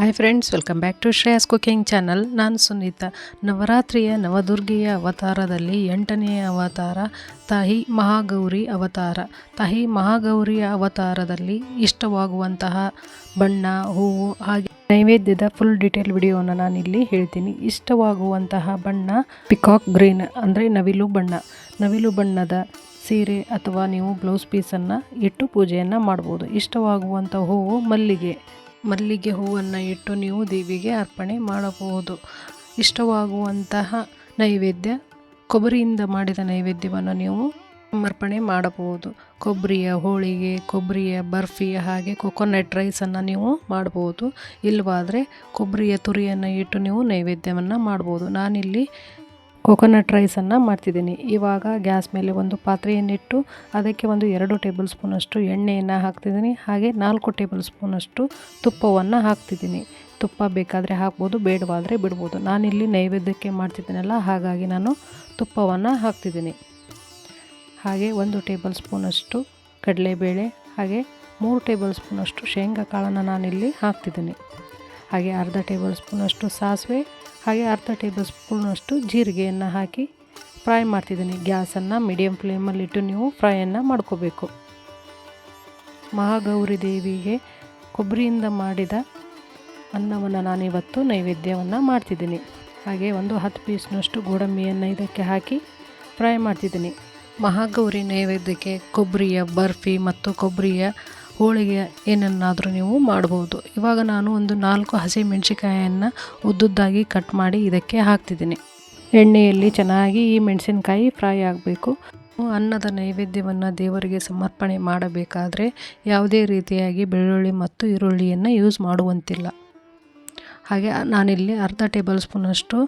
Hi friends welcome back to Shreyas cooking channel ನಾನು ಸುನೀತಾ. ನವರಾತ್ರಿಯ ನವದುರ್ಗೆಯ ಅವತಾರದಲ್ಲಿ ಎಂಟನೆಯ ಅವತಾರ ತಾಯಿ ಮಹಾಗೌರಿ ಅವತಾರ. ತಾಯಿ ಮಹಾಗೌರಿಯ ಅವತಾರದಲ್ಲಿ ಇಷ್ಟವಾಗುವಂತಹ ಬಣ್ಣ, ಹೂವು ಹಾಗೆ ನೈವೇದ್ಯದ ಫುಲ್ ಡೀಟೇಲ್ ವಿಡಿಯೋನ ನಾನಿಲ್ಲಿ ಹೇಳ್ತೀನಿ. ಇಷ್ಟವಾಗುವಂತಹ ಬಣ್ಣ ಪಿಕಾಕ್ ಗ್ರೀನ್ ಅಂದರೆ ನವಿಲು ಬಣ್ಣ. ನವಿಲು ಬಣ್ಣದ ಸೀರೆ ಅಥವಾ ನೀವು ಬ್ಲೌಸ್ ಪೀಸನ್ನು ಇಟ್ಟು ಪೂಜೆಯನ್ನು ಮಾಡ್ಬೋದು. ಇಷ್ಟವಾಗುವಂಥ ಹೂವು ಮಲ್ಲಿಗೆ. ಮಲ್ಲಿಗೆ ಹೂವನ್ನು ಇಟ್ಟು ನೀವು ದೇವಿಗೆ ಅರ್ಪಣೆ ಮಾಡಬಹುದು. ಇಷ್ಟವಾಗುವಂತಹ ನೈವೇದ್ಯ, ಕೊಬ್ಬರಿಯಿಂದ ಮಾಡಿದ ನೈವೇದ್ಯವನ್ನು ನೀವು ಸಮರ್ಪಣೆ ಮಾಡಬಹುದು. ಕೊಬ್ಬರಿಯ ಹೋಳಿಗೆ, ಕೊಬ್ಬರಿಯ ಬರ್ಫಿ ಹಾಗೆ ಕೊಕೊನಟ್ ರೈಸನ್ನು ನೀವು ಮಾಡ್ಬೋದು ಇಲ್ಲವಾದರೆ ಕೊಬ್ಬರಿಯ ತುರಿಯನ್ನು ಇಟ್ಟು ನೀವು ನೈವೇದ್ಯವನ್ನು ಮಾಡ್ಬೋದು ನಾನಿಲ್ಲಿ ಕೊಕೊನಟ್ ರೈಸನ್ನು ಮಾಡ್ತಿದ್ದೀನಿ. ಇವಾಗ ಗ್ಯಾಸ್ ಮೇಲೆ ಒಂದು ಪಾತ್ರೆಯನ್ನಿಟ್ಟು ಅದಕ್ಕೆ ಒಂದು ಎರಡು ಟೇಬಲ್ ಸ್ಪೂನಷ್ಟು ಎಣ್ಣೆಯನ್ನು ಹಾಕ್ತಿದ್ದೀನಿ. ಹಾಗೆ ನಾಲ್ಕು ಟೇಬಲ್ ಸ್ಪೂನಷ್ಟು ತುಪ್ಪವನ್ನು ಹಾಕ್ತಿದ್ದೀನಿ. ತುಪ್ಪ ಬೇಕಾದರೆ ಹಾಕ್ಬೋದು, ಬೇಡವಾದರೆ ಬಿಡ್ಬೋದು. ನಾನಿಲ್ಲಿ ನೈವೇದ್ಯಕ್ಕೆ ಮಾಡ್ತಿದ್ದೀನಲ್ಲ, ಹಾಗಾಗಿ ನಾನು ತುಪ್ಪವನ್ನು ಹಾಕ್ತಿದ್ದೀನಿ. ಹಾಗೆ ಒಂದು ಟೇಬಲ್ ಸ್ಪೂನಷ್ಟು ಕಡಲೆಬೇಳೆ, ಹಾಗೆ ಮೂರು ಟೇಬಲ್ ಸ್ಪೂನಷ್ಟು ಶೇಂಗಾ ಕಾಳನ್ನು ನಾನಿಲ್ಲಿ ಹಾಕ್ತಿದ್ದೀನಿ. ಹಾಗೆ ಅರ್ಧ ಟೇಬಲ್ ಸ್ಪೂನಷ್ಟು ಸಾಸಿವೆ, ಹಾಗೆ ಅರ್ಧ ಟೇಬಲ್ ಸ್ಪೂನಷ್ಟು ಜೀರಿಗೆಯನ್ನು ಹಾಕಿ ಫ್ರೈ ಮಾಡ್ತಿದ್ದೀನಿ. ಗ್ಯಾಸನ್ನು ಮೀಡಿಯಮ್ ಫ್ಲೇಮಲ್ಲಿಟ್ಟು ನೀವು ಫ್ರೈಯನ್ನು ಮಾಡ್ಕೋಬೇಕು. ಮಹಾಗೌರಿ ದೇವಿಗೆ ಕೊಬ್ಬರಿಯಿಂದ ಮಾಡಿದ ಅನ್ನವನ್ನು ನಾನಿವತ್ತು ನೈವೇದ್ಯವನ್ನು ಮಾಡ್ತಿದ್ದೀನಿ. ಹಾಗೆ ಒಂದು ಹತ್ತು ಪೀಸ್ನಷ್ಟು ಗೋಡಂಬಿಯನ್ನು ಇದಕ್ಕೆ ಹಾಕಿ ಫ್ರೈ ಮಾಡ್ತಿದ್ದೀನಿ. ಮಹಾಗೌರಿ ನೈವೇದ್ಯಕ್ಕೆ ಕೊಬ್ಬರಿಯ ಬರ್ಫಿ ಮತ್ತು ಕೊಬ್ಬರಿಯ ಹೋಳಿಗೆ ಏನನ್ನಾದರೂ ನೀವು ಮಾಡ್ಬೋದು. ಇವಾಗ ನಾನು ಒಂದು ನಾಲ್ಕು ಹಸಿ ಮೆಣಸಿಕಾಯನ್ನು ಉದ್ದುದ್ದಾಗಿ ಕಟ್ ಮಾಡಿ ಇದಕ್ಕೆ ಹಾಕ್ತಿದ್ದೀನಿ. ಎಣ್ಣೆಯಲ್ಲಿ ಚೆನ್ನಾಗಿ ಈ ಮೆಣಸಿನಕಾಯಿ ಫ್ರೈ ಆಗಬೇಕು. ಅನ್ನದ ನೈವೇದ್ಯವನ್ನು ದೇವರಿಗೆ ಸಮರ್ಪಣೆ ಮಾಡಬೇಕಾದ್ರೆ ಯಾವುದೇ ರೀತಿಯಾಗಿ ಬೆಳ್ಳುಳ್ಳಿ ಮತ್ತು ಈರುಳ್ಳಿಯನ್ನು ಯೂಸ್ ಮಾಡುವಂತಿಲ್ಲ. ಹಾಗೆ ನಾನಿಲ್ಲಿ ಅರ್ಧ ಟೇಬಲ್ ಸ್ಪೂನಷ್ಟು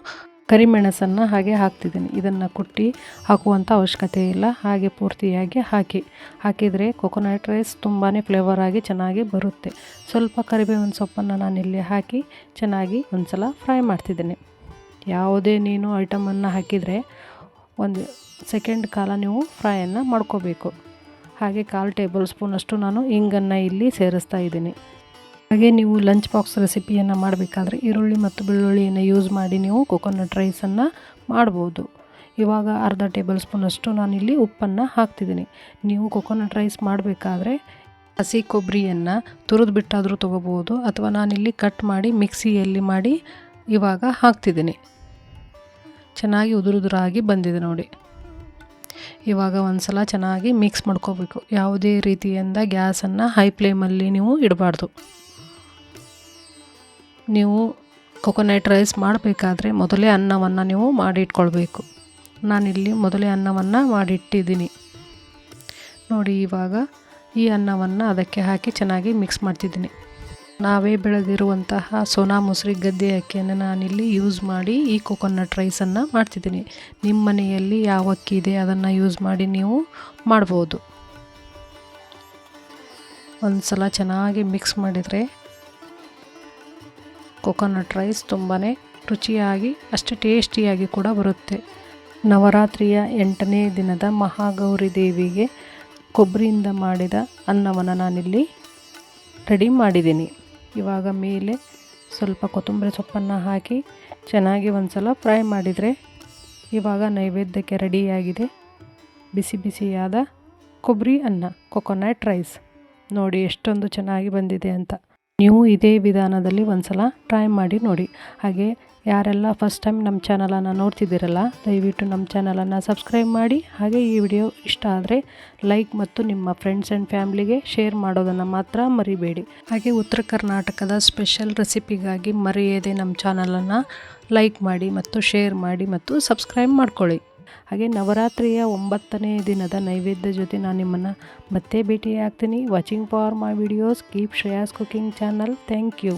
ಕರಿಮೆಣಸನ್ನು ಹಾಗೆ ಹಾಕ್ತಿದ್ದೀನಿ. ಇದನ್ನು ಕುಟ್ಟಿ ಹಾಕುವಂಥ ಅವಶ್ಯಕತೆ ಇಲ್ಲ. ಹಾಗೆ ಪೂರ್ತಿಯಾಗಿ ಹಾಕಿ. ಹಾಕಿದರೆ ಕೊಕೊನಟ್ ರೈಸ್ ತುಂಬಾ ಫ್ಲೇವರ್ ಆಗಿ ಚೆನ್ನಾಗಿ ಬರುತ್ತೆ. ಸ್ವಲ್ಪ ಕರಿಬೇವಿನ ಸೊಪ್ಪನ್ನು ಇಲ್ಲಿ ಹಾಕಿ ಚೆನ್ನಾಗಿ ಒಂದು ಸಲ ಫ್ರೈ ಮಾಡ್ತಿದ್ದೀನಿ. ಯಾವುದೇ ನೀನು ಐಟಮನ್ನು ಹಾಕಿದರೆ ಒಂದು ಸೆಕೆಂಡ್ ಕಾಲ ನೀವು ಫ್ರೈಯನ್ನು ಮಾಡ್ಕೋಬೇಕು. ಹಾಗೆ ಕಾಲು ಟೇಬಲ್ ಸ್ಪೂನಷ್ಟು ನಾನು ಇಂಗನ್ನು ಇಲ್ಲಿ ಸೇರಿಸ್ತಾ ಇದ್ದೀನಿ. ಹಾಗೆ ನೀವು ಲಂಚ್ ಬಾಕ್ಸ್ ರೆಸಿಪಿಯನ್ನು ಮಾಡಬೇಕಾದ್ರೆ ಈರುಳ್ಳಿ ಮತ್ತು ಬೆಳ್ಳುಳ್ಳಿಯನ್ನು ಯೂಸ್ ಮಾಡಿ ನೀವು ಕೊಕೊನಟ್ ರೈಸನ್ನು ಮಾಡ್ಬೋದು. ಇವಾಗ ಅರ್ಧ ಟೇಬಲ್ ಸ್ಪೂನಷ್ಟು ನಾನಿಲ್ಲಿ ಉಪ್ಪನ್ನು ಹಾಕ್ತಿದ್ದೀನಿ. ನೀವು ಕೊಕೊನಟ್ ರೈಸ್ ಮಾಡಬೇಕಾದ್ರೆ ಹಸಿ ಕೊಬ್ಬರಿಯನ್ನು ತುರಿದು ಬಿಟ್ಟಾದರೂ ತೊಗೋಬೋದು ಅಥವಾ ನಾನಿಲ್ಲಿ ಕಟ್ ಮಾಡಿ ಮಿಕ್ಸಿಯಲ್ಲಿ ಮಾಡಿ ಇವಾಗ ಹಾಕ್ತಿದ್ದೀನಿ. ಚೆನ್ನಾಗಿ ಉದುರುದುರಾಗಿ ಬಂದಿದೆ ನೋಡಿ. ಇವಾಗ ಒಂದು ಸಲ ಚೆನ್ನಾಗಿ ಮಿಕ್ಸ್ ಮಾಡ್ಕೋಬೇಕು. ಯಾವುದೇ ರೀತಿಯಿಂದ ಗ್ಯಾಸನ್ನು ಹೈ ಫ್ಲೇಮಲ್ಲಿ ನೀವು ಇಡಬಾರ್ದು. ನೀವು ಕೊಕೊನಟ್ ರೈಸ್ ಮಾಡಬೇಕಾದ್ರೆ ಮೊದಲೇ ಅನ್ನವನ್ನು ನೀವು ಮಾಡಿಟ್ಕೊಳ್ಬೇಕು. ನಾನಿಲ್ಲಿ ಮೊದಲೇ ಅನ್ನವನ್ನು ಮಾಡಿಟ್ಟಿದ್ದೀನಿ. ನೋಡಿ, ಇವಾಗ ಈ ಅನ್ನವನ್ನು ಅದಕ್ಕೆ ಹಾಕಿ ಚೆನ್ನಾಗಿ ಮಿಕ್ಸ್ ಮಾಡ್ತಿದ್ದೀನಿ. ನಾವೇ ಬೆಳೆದಿರುವಂತಹ ಸೋನಾ ಮೊಸರಿ ಗದ್ದೆ ಅಕ್ಕಿಯನ್ನು ನಾನಿಲ್ಲಿ ಯೂಸ್ ಮಾಡಿ ಈ ಕೊಕೊನಟ್ ರೈಸನ್ನು ಮಾಡ್ತಿದ್ದೀನಿ. ನಿಮ್ಮ ಮನೆಯಲ್ಲಿ ಯಾವ ಅಕ್ಕಿ ಇದೆ ಅದನ್ನು ಯೂಸ್ ಮಾಡಿ ನೀವು ಮಾಡ್ಬೋದು. ಒಂದು ಸಲ ಚೆನ್ನಾಗಿ ಮಿಕ್ಸ್ ಮಾಡಿದರೆ ಕೊಕೊನಟ್ ರೈಸ್ ತುಂಬಾ ರುಚಿಯಾಗಿ, ಅಷ್ಟು ಟೇಸ್ಟಿಯಾಗಿ ಕೂಡ ಬರುತ್ತೆ. ನವರಾತ್ರಿಯ ಎಂಟನೇ ದಿನದ ಮಹಾಗೌರಿ ದೇವಿಗೆ ಕೊಬ್ಬರಿಯಿಂದ ಮಾಡಿದ ಅನ್ನವನ್ನು ನಾನಿಲ್ಲಿ ರೆಡಿ ಮಾಡಿದ್ದೀನಿ. ಇವಾಗ ಮೇಲೆ ಸ್ವಲ್ಪ ಕೊತ್ತಂಬರಿ ಸೊಪ್ಪನ್ನು ಹಾಕಿ ಚೆನ್ನಾಗಿ ಒಂದು ಸಲ ಫ್ರೈ ಮಾಡಿದರೆ ಇವಾಗ ನೈವೇದ್ಯಕ್ಕೆ ರೆಡಿಯಾಗಿದೆ ಬಿಸಿ ಬಿಸಿಯಾದ ಕೊಬ್ಬರಿ ಅನ್ನ ಕೊಕೊನಟ್ ರೈಸ್ ನೋಡಿ ಎಷ್ಟೊಂದು ಚೆನ್ನಾಗಿ ಬಂದಿದೆ ಅಂತ. ನೀವು ಇದೇ ವಿಧಾನದಲ್ಲಿ ಒಂದು ಸಲ ಟ್ರೈ ಮಾಡಿ ನೋಡಿ. ಹಾಗೆ ಯಾರೆಲ್ಲ ಫಸ್ಟ್ ಟೈಮ್ ನಮ್ಮ ಚಾನಲನ್ನು ನೋಡ್ತಿದ್ದೀರಲ್ಲ, ದಯವಿಟ್ಟು ನಮ್ಮ ಚಾನಲನ್ನು ಸಬ್ಸ್ಕ್ರೈಬ್ ಮಾಡಿ. ಹಾಗೆ ಈ ವಿಡಿಯೋ ಇಷ್ಟ ಆದರೆ ಲೈಕ್ ಮತ್ತು ನಿಮ್ಮ ಫ್ರೆಂಡ್ಸ್ ಆ್ಯಂಡ್ ಫ್ಯಾಮ್ಲಿಗೆ ಶೇರ್ ಮಾಡೋದನ್ನು ಮಾತ್ರ ಮರಿಬೇಡಿ. ಹಾಗೆ ಉತ್ತರ ಕರ್ನಾಟಕದ ಸ್ಪೆಷಲ್ ರೆಸಿಪಿಗಾಗಿ ಮರೆಯದೆ ನಮ್ಮ ಚಾನಲನ್ನು ಲೈಕ್ ಮಾಡಿ ಮತ್ತು ಶೇರ್ ಮಾಡಿ ಮತ್ತು ಸಬ್ಸ್ಕ್ರೈಬ್ ಮಾಡ್ಕೊಳ್ಳಿ. ಹಾಗೆ ನವರಾತ್ರಿಯ ಒಂಬತ್ತನೇ ದಿನದ ನೈವೇದ್ಯ ಜೊತೆ ನಾನು ನಿಮ್ಮನ್ನು ಮತ್ತೆ ಭೇಟಿ ಆಗ್ತೀನಿ watching for my videos keep Shreyas cooking channel thank you